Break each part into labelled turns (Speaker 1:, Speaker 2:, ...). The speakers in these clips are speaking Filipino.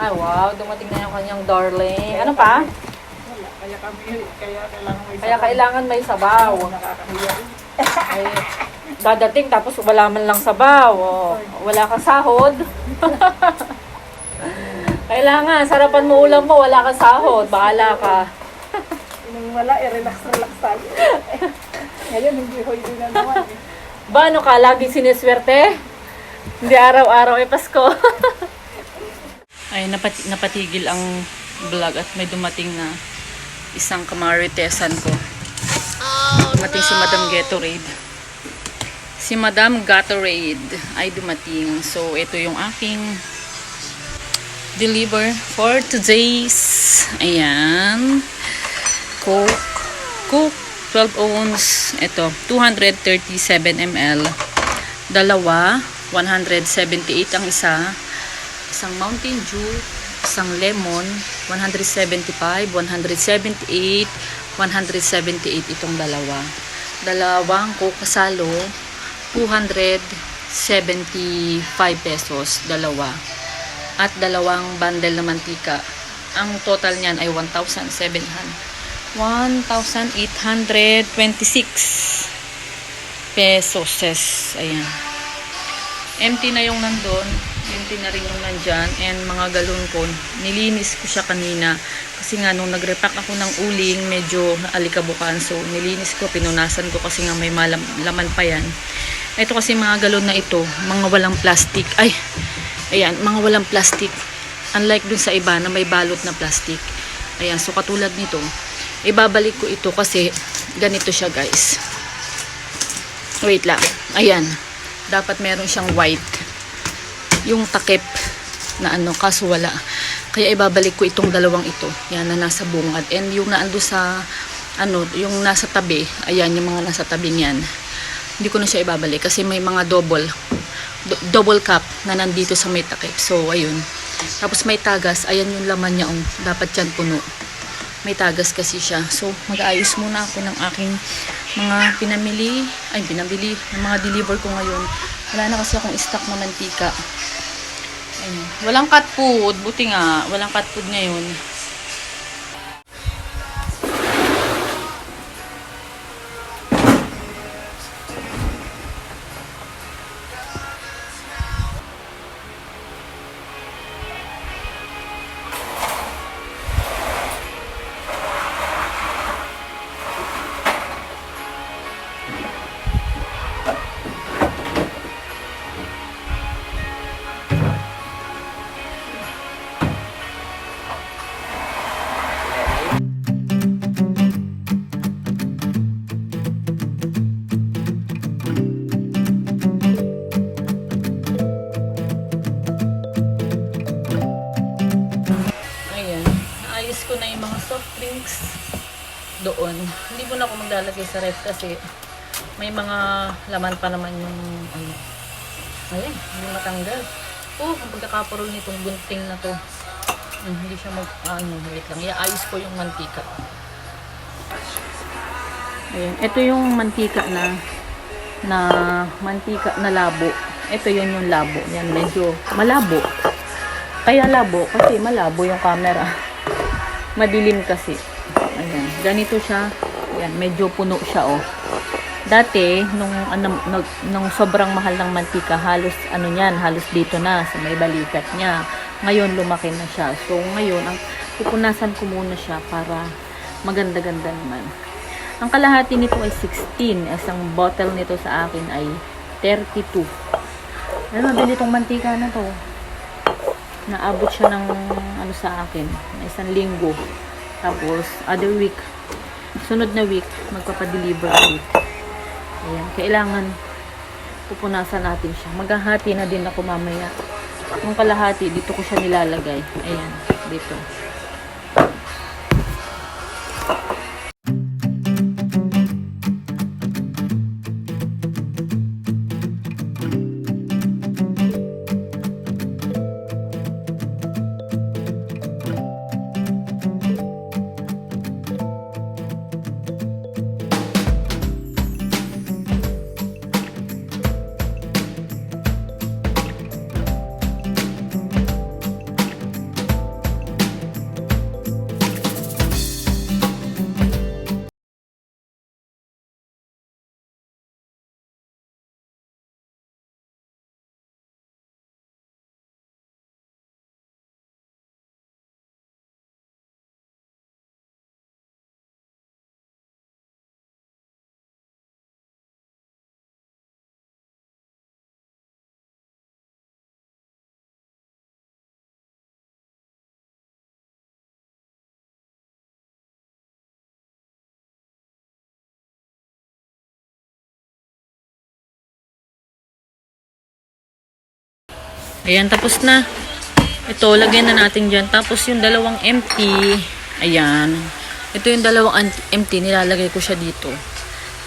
Speaker 1: Ay, wow. Dumating na yung kanyang darling. Ano pa?
Speaker 2: Wala. Kaya kami, kaya kailangan may
Speaker 1: Kaya kailangan may sabaw.
Speaker 2: Nakakahiya.
Speaker 1: Ay, dadating tapos wala man lang sabaw. O, wala kang sahod. kailangan, sarapan mo ulam mo, wala kang sahod. Bahala ka.
Speaker 2: Nung wala, eh, relax, relax tayo. Ngayon, hindi hindi na naman. eh.
Speaker 1: Ba, ano ka, laging siniswerte? Hindi araw-araw ay Pasko. ay, napati- napatigil ang vlog at may dumating na isang kamaritesan ko. dumating si Madam Gatorade. Si Madam Gatorade ay dumating. So, ito yung aking deliver for today's. Ayan. Coke. Coke 12 ounce. Ito, 237 ml. Dalawa, 178 ang isa. Isang Mountain Dew, isang lemon, 175, 178, 178 itong dalawa. Dalawang Kasalo, 275 pesos, dalawa. At dalawang bundle na mantika. Ang total niyan ay 1,700. 1,826 pesos. Ayan. Empty na yung nandun. Empty na rin yung nandyan. And mga galon ko, nilinis ko siya kanina. Kasi nga, nung nagrepack ako ng uling, medyo alikabukan. So, nilinis ko, pinunasan ko kasi nga may malam, laman pa yan. Ito kasi mga galon na ito, mga walang plastic. Ay, ayan, mga walang plastic. Unlike dun sa iba na may balot na plastic. Ayan, so katulad nito, ibabalik ko ito kasi ganito siya guys. Wait lang. Ayan. Dapat meron siyang white. Yung takip na ano, kaso wala. Kaya ibabalik ko itong dalawang ito. Yan na nasa bungad. And yung naando sa, ano, yung nasa tabi, ayan, yung mga nasa tabi niyan. Hindi ko na siya ibabalik kasi may mga double, do- double cup na nandito sa may takip. So, ayun. Tapos may tagas, ayan yung laman niya, oh. dapat yan puno may tagas kasi siya. So, mag-aayos muna ako ng aking mga pinamili, ay pinamili, ng mga deliver ko ngayon. Wala na kasi akong stock na mantika. Ayun. Walang cat food, buti nga, walang cat food ngayon. Doon. Hindi ko na ako maglalagay sa ref kasi may mga laman pa naman yung ano. Ayan, hindi matanggal. Oh, ang pagkakapurol nitong gunting na to. Hmm, hindi siya mag, ano, wait lang. Iaayos ko yung mantika. Ayan, ito yung mantika na na mantika na labo. Ito yun yung labo. Yan, medyo malabo. Kaya labo kasi malabo yung camera. Madilim kasi. Ganito siya. Ayan, medyo puno siya oh. Dati nung ano, nung, nung sobrang mahal ng mantika, halos ano niyan, halos dito na sa may balikat niya. Ngayon lumaki na siya. So ngayon ang pupunasan ko muna siya para maganda-ganda naman. Ang kalahati nito ay 16. Isang bottle nito sa akin ay 32. Ano, mabili itong mantika na to naabot siya ng ano sa akin, isang linggo. Tapos, other week, sunod na week, magpapadeliver ulit. Ayan, kailangan pupunasan natin siya. Maghahati na din ako mamaya. Yung kalahati, dito ko siya nilalagay. Ayan, dito. Ayan, tapos na. Ito, lagyan na natin dyan. Tapos yung dalawang empty. Ayan. Ito yung dalawang an- empty. Nilalagay ko siya dito.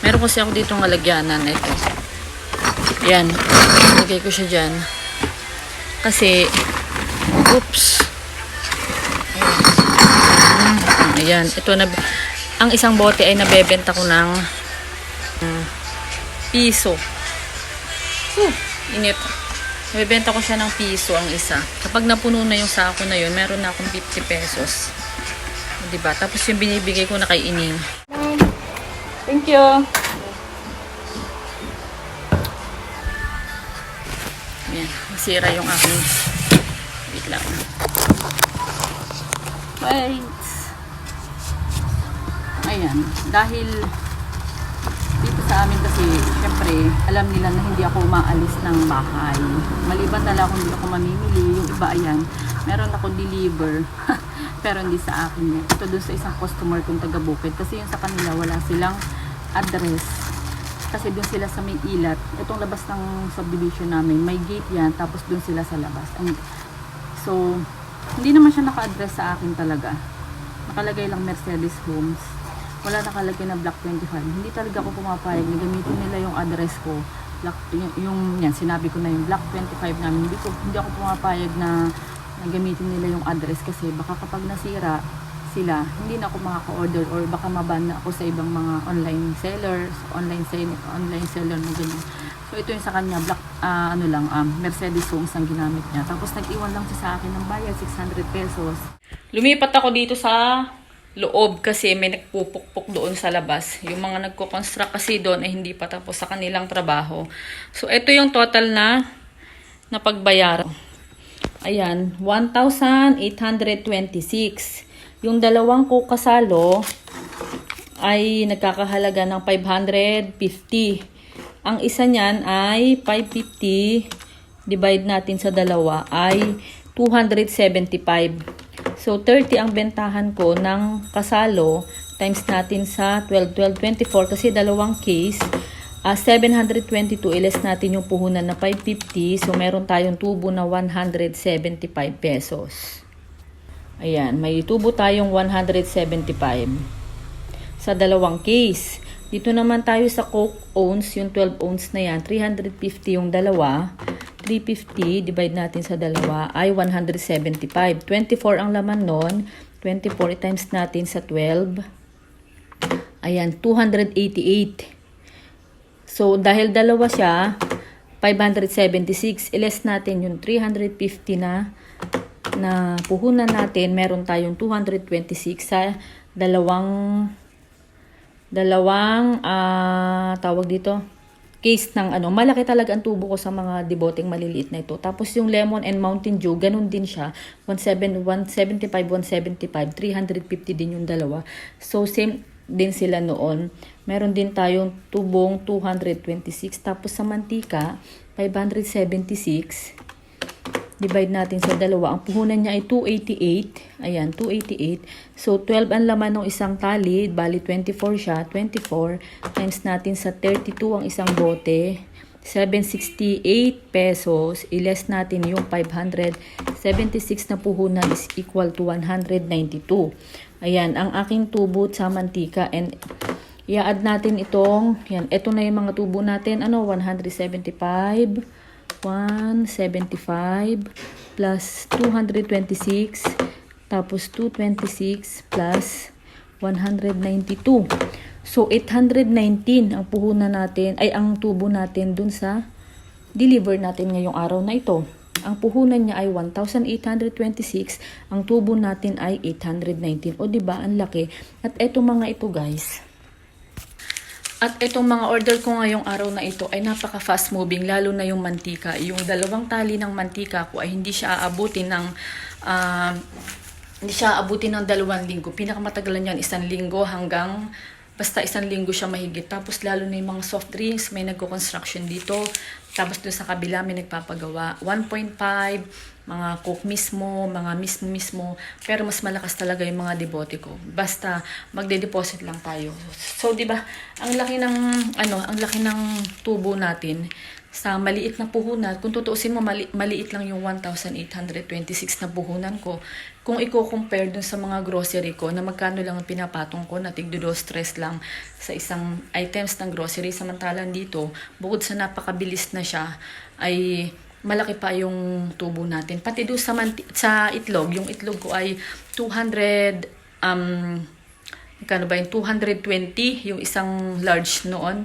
Speaker 1: Meron kasi ako dito ng lagyanan. Ito. Ayan. Lagay ko siya dyan. Kasi, oops. Ayan. Ito na, ang isang bote ay nabebenta ko ng mm, piso. Whew, init. Nabebenta ko siya ng piso ang isa. Kapag napuno na yung sako na yun, meron na akong 50 pesos. O, Diba? Tapos yung binibigay ko na kay Ining. Thank you. Yan. Masira yung aking... Wait lang. Wait. Ayan. Dahil sa amin kasi, syempre, alam nila na hindi ako umaalis ng bahay. Maliban na kung hindi ako mamimili, yung iba ayan, meron ako deliver. Pero hindi sa akin. Ito dun sa isang customer kong taga Bukid. Kasi yung sa kanila, wala silang address. Kasi dun sila sa may ilat. Itong labas ng subdivision namin, may gate yan, tapos dun sila sa labas. Ang- So, hindi naman siya naka-address sa akin talaga. Nakalagay lang Mercedes Homes. Wala nakalagay na Block 25. Hindi talaga ako pumapayag na gamitin nila yung address ko. Block, yung, yan, sinabi ko na yung Block 25 namin. Hindi, ko, hindi ako pumapayag na, na gamitin nila yung address kasi baka kapag nasira sila, hindi na ako makaka-order or baka maban na ako sa ibang mga online sellers, online sell, online seller na ganyan. So ito yung sa kanya, black, ah, ano lang, um, Mercedes Homes ang ginamit niya. Tapos nag-iwan lang siya sa akin ng bayad, 600 pesos. Lumipat ako dito sa loob kasi may nagpupukpok doon sa labas. Yung mga nagko-construct kasi doon ay hindi pa tapos sa kanilang trabaho. So ito yung total na na pagbayaran. Ayan, 1,826. Yung dalawang ko kasalo ay nagkakahalaga ng 550. Ang isa niyan ay 550 divide natin sa dalawa ay 275. So 30 ang bentahan ko ng kasalo times natin sa 12 12 24 kasi dalawang case Ah, 722 iles natin yung puhunan na 550 so meron tayong tubo na 175 pesos. Ayan, may tubo tayong 175 sa dalawang case. Dito naman tayo sa Coke ounce, yung 12 ounce na yan, 350 yung dalawa. 350 divide natin sa dalawa ay 175. 24 ang laman nun. 24 times natin sa 12. Ayan, 288. So, dahil dalawa siya, 576. Iles natin yung 350 na na puhunan natin, meron tayong 226 sa dalawang dalawang ah, tawag dito case ng ano, malaki talaga ang tubo ko sa mga deboteng maliliit na ito. Tapos yung Lemon and Mountain Dew, ganun din siya. 17, 175, 175, 350 din yung dalawa. So, same din sila noon. Meron din tayong tubong 226. Tapos sa mantika, 576 divide natin sa dalawa. Ang puhunan niya ay 288. Ayan, 288. So, 12 ang laman ng isang tali. Bali, 24 siya. 24 times natin sa 32 ang isang bote. 768 pesos. Iles natin yung 576 na puhunan is equal to 192. Ayan, ang aking tubo sa mantika. And, i-add natin itong, yan, ito na yung mga tubo natin. Ano, 175. 175 plus 226 tapos 226 plus 192. So 819 ang puhunan natin ay ang tubo natin dun sa deliver natin ngayong araw na ito. Ang puhunan niya ay 1,826, ang tubo natin ay 819. O 'di ba ang laki? At eto mga ito guys, at itong mga order ko ngayong araw na ito ay napaka fast moving lalo na yung mantika. Yung dalawang tali ng mantika ko ay hindi siya aabutin ng ah, hindi siya aabutin ng dalawang linggo. Pinakamatagalan yan isang linggo hanggang basta isang linggo siya mahigit. Tapos lalo na yung mga soft drinks, may nagko-construction dito. Tapos doon sa kabila may nagpapagawa. 1.5, mga coke mismo, mga mismo mismo. Pero mas malakas talaga yung mga debote ko. Basta magde-deposit lang tayo. So, di ba, ang laki ng, ano, ang laki ng tubo natin. Sa maliit na puhunan, kung tutuusin mo, mali- maliit lang yung 1,826 na puhunan ko. Kung i-compare dun sa mga grocery ko, na magkano lang ang pinapatong ko, na tigdo stress lang sa isang items ng grocery. Samantalang dito, bukod sa napakabilis na siya, ay malaki pa yung tubo natin. Pati doon sa, sa itlog, yung itlog ko ay 200, um, Magkano ba yun? 220 yung isang large noon.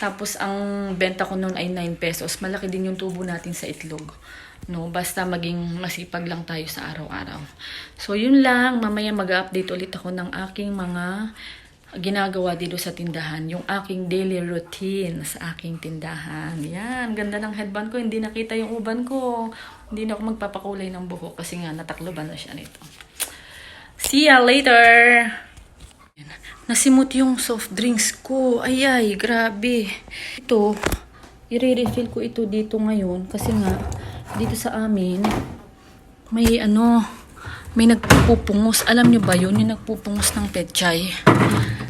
Speaker 1: Tapos ang benta ko noon ay 9 pesos. Malaki din yung tubo natin sa itlog. No, basta maging masipag lang tayo sa araw-araw. So yun lang, mamaya mag-update ulit ako ng aking mga ginagawa dito sa tindahan. Yung aking daily routine sa aking tindahan. Yan, ganda ng headband ko. Hindi nakita yung uban ko. Hindi na ako magpapakulay ng buhok kasi nga natakloban na siya nito. See ya later! Nasimot yung soft drinks ko. Ay, ay, grabe. Ito, i-refill ko ito dito ngayon kasi nga, dito sa amin, may ano, may nagpupungos. Alam nyo ba yun? Yung nagpupungos ng petchay.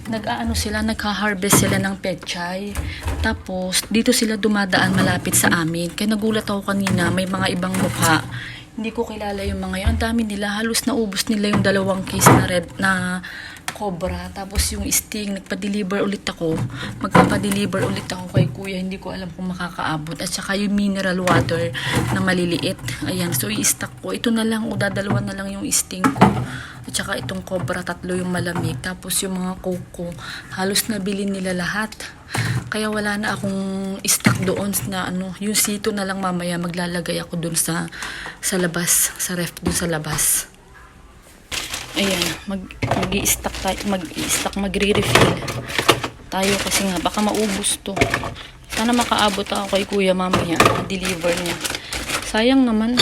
Speaker 1: Nag-aano sila, nagka-harvest sila ng petchay. Tapos, dito sila dumadaan malapit sa amin. Kaya nagulat ako kanina, may mga ibang mukha. Hindi ko kilala yung mga yun. Ang dami nila. Halos naubos nila yung dalawang case na red na cobra. Tapos yung sting, nagpa-deliver ulit ako. Magpapa-deliver ulit ako kay kuya. Hindi ko alam kung makakaabot. At saka yung mineral water na maliliit. Ayan, so i-stock ko. Ito na lang, o dadalawa na lang yung sting ko. At saka itong cobra, tatlo yung malamig. Tapos yung mga coke ko, halos nabili nila lahat. Kaya wala na akong stock doon na ano, yung sito na lang mamaya maglalagay ako doon sa sa labas, sa ref doon sa labas. Ayan, mag mag-i-stock tayo, mag-i-stock, magre-refill tayo kasi nga baka maubos to. Sana makaabot ako kay kuya mamaya, deliver niya. Sayang naman.